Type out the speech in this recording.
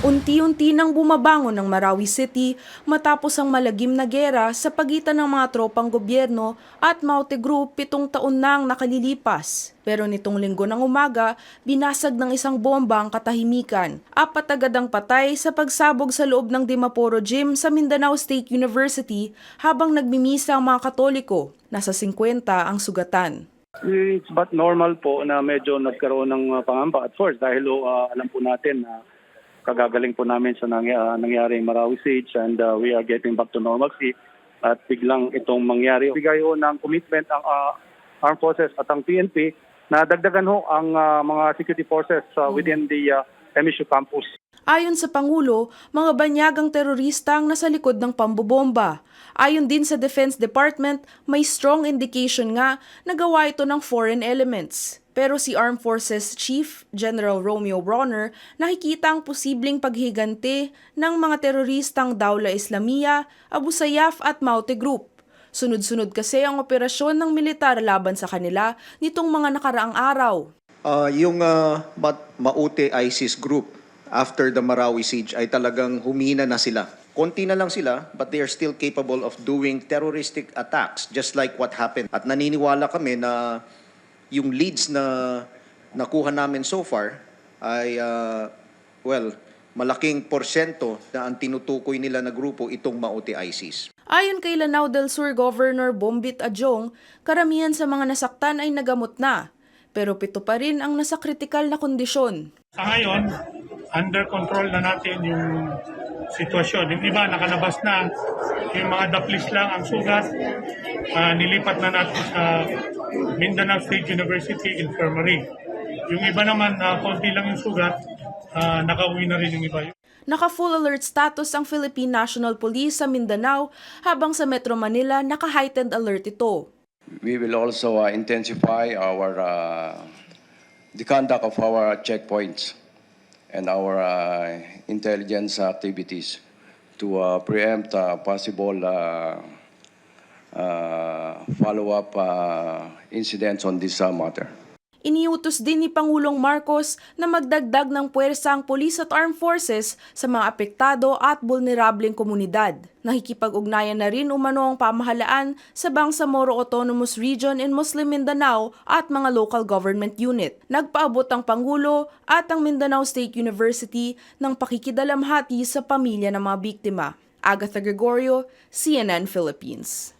Unti-unti nang bumabangon ng Marawi City matapos ang malagim na gera sa pagitan ng mga tropang gobyerno at Maute Group pitong taon nang nakalilipas. Pero nitong linggo ng umaga, binasag ng isang bomba ang katahimikan. Apat agad ang patay sa pagsabog sa loob ng Dimaporo Gym sa Mindanao State University habang nagmimisa ang mga katoliko. Nasa 50 ang sugatan. It's but normal po na medyo nagkaroon ng uh, pangamba at first dahil uh, alam po natin na kagagaling po namin sa nangy- uh, nangyaring Marawi Siege and uh, we are getting back to normalcy at biglang itong mangyari. Bigay ho ng commitment ang uh, armed forces at ang PNP na dagdagan ho ang uh, mga security forces uh, within the uh, MSU campus. Ayon sa Pangulo, mga banyagang terorista ang nasa likod ng pambobomba. Ayon din sa Defense Department, may strong indication nga na gawa ito ng foreign elements. Pero si Armed Forces Chief General Romeo Bronner nakikita ang posibleng paghigante ng mga teroristang Daula Islamia, Abu Sayyaf at Maute Group. Sunod-sunod kasi ang operasyon ng militar laban sa kanila nitong mga nakaraang araw. Ah, yung uh, Maute ISIS group after the Marawi siege ay talagang humina na sila. Konti na lang sila but they are still capable of doing terroristic attacks just like what happened. At naniniwala kami na yung leads na nakuha namin so far ay ah, well, malaking porsyento na ang tinutukoy nila na grupo itong Maute ISIS. Ayon kay Lanao del Sur Governor Bombit Adjong, karamihan sa mga nasaktan ay nagamot na, pero pito pa rin ang nasa kritikal na kondisyon. Sa ngayon, under control na natin yung sitwasyon. Yung iba nakalabas na, yung mga daplis lang ang sugat, ah, nilipat na natin sa Mindanao State University Infirmary. Yung iba naman, na konti lang yung sugat, ah, nakauwi na rin yung iba. Naka-full alert status ang Philippine National Police sa Mindanao habang sa Metro Manila naka-heightened alert ito. We will also uh, intensify our uh, the conduct of our checkpoints and our uh, intelligence activities to uh, preempt possible uh, follow-up incidents on this matter. Iniutos din ni Pangulong Marcos na magdagdag ng puwersa ang police at armed forces sa mga apektado at vulnerableng komunidad. Nakikipag-ugnayan na rin umano ang pamahalaan sa Bangsamoro Autonomous Region in Muslim Mindanao at mga local government unit. Nagpaabot ang Pangulo at ang Mindanao State University ng pakikidalamhati sa pamilya ng mga biktima. Agatha Gregorio, CNN Philippines.